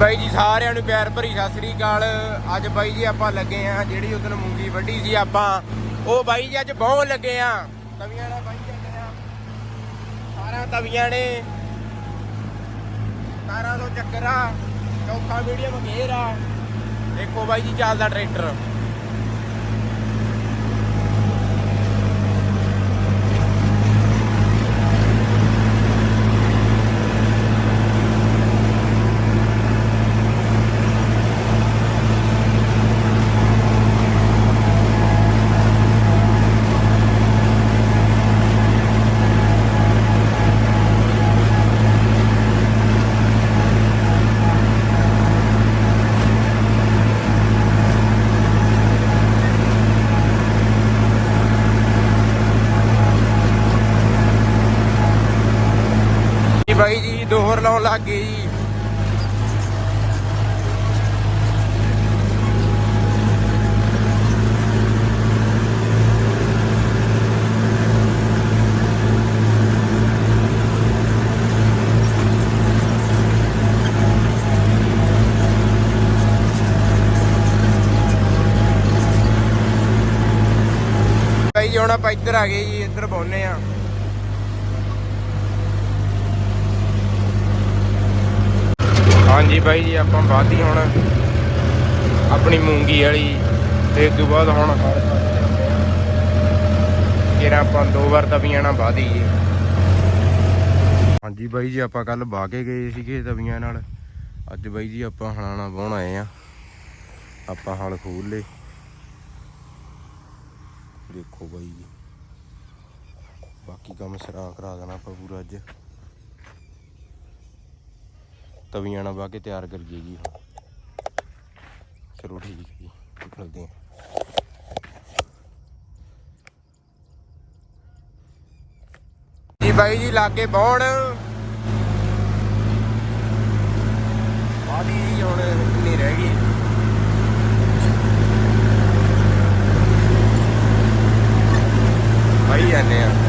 ਬਾਈ ਜੀ ਸਾਰਿਆਂ ਨੂੰ ਪਿਆਰ ਭਰੀ ਸਤਿ ਸ੍ਰੀ ਅਕਾਲ। ਅੱਜ ਬਾਈ ਜੀ ਆਪਾਂ ਲੱਗੇ ਆ ਜਿਹੜੀ ਉਦੋਂ ਮੂੰਗੀ ਵੱਢੀ ਸੀ ਆਪਾਂ, ਉਹ ਬਾਈ ਜੀ ਅੱਜ ਬਹੁਤ ਲੱਗੇ ਆ ਤਵੀਆਂ ਨਾਲ ਬਾਈ ਜਾਂਦੇ ਆ। ਸਾਰਾ ਤਵੀਆਂ ਨੇ। ਤਾਰਾਂ ਤੋਂ ਚੱਕਰ ਆ, ਚੌਥਾ ਮੀਡੀਅਮ ਗੇਅਰ ਆ। ਦੇਖੋ ਬਾਈ ਜੀ ਚੱਲਦਾ ਟਰੈਕਟਰ। ਬਾਈ ਜੀ ਦੋਹਰ ਲਾਉਣ ਲੱਗ ਗਏ ਜੀ। ਬਾਈ ਜੀ, ਹੁਣ ਆਪਾਂ ਇੱਧਰ ਆ ਗਏ ਜੀ, ਇੱਧਰ ਬੋਨੇ ਆ ਹਾਂਜੀ ਬਾਈ ਜੀ, ਆਪਾਂ ਵਾਧੀ ਹੁਣ ਆਪਣੀ ਮੂੰਗੀ ਵਾਲੀ ਤੇ ਤੋਂ ਬਾਅਦ ਹੁਣ ਕਿਹੜਾ ਆਪਾਂ ਦੋ ਵਾਰ ਤਵੀਆਂ ਨਾਲ ਵਾਧੀ ਜੀ ਹਾਂਜੀ ਬਾਈ ਜੀ, ਆਪਾਂ ਕੱਲ ਵਾਹ ਕੇ ਗਏ ਸੀਗੇ ਤਵੀਆਂ ਨਾਲ। ਅੱਜ ਬਾਈ ਜੀ, ਆਪਾਂ ਹਲਾਣਾ ਵਾਹੁਣ ਆਏ ਆ ਆਪਾਂ ਹਲ ਖੋਲ ਲੇ ਦੇਖੋ ਬਾਈ ਜੀ, ਬਾਕੀ ਕੰਮ ਸ਼ਰਾ ਕਰਾ ਦੇਣਾ ਆਪਾਂ ਪੂਰਾ ਅੱਜ। ਤਵੀਆਂ ਨਾਲ ਵਾਹ ਕੇ ਤਿਆਰ ਕਰੀਏ ਜੀ ਚਲੋ ਠੀਕ ਹੈ ਜੀ, ਨਿਕਲਦੇ ਹਾਂ। ਜੀ ਬਾਈ ਜੀ, ਲਾਗੇ ਬੌਣ। ਆਦੀ ਹੁਣ ਕਿੰਨੀ ਰਹਿ ਗਈ। ਭਾਈ ਜਾਂਦੇ ਆ।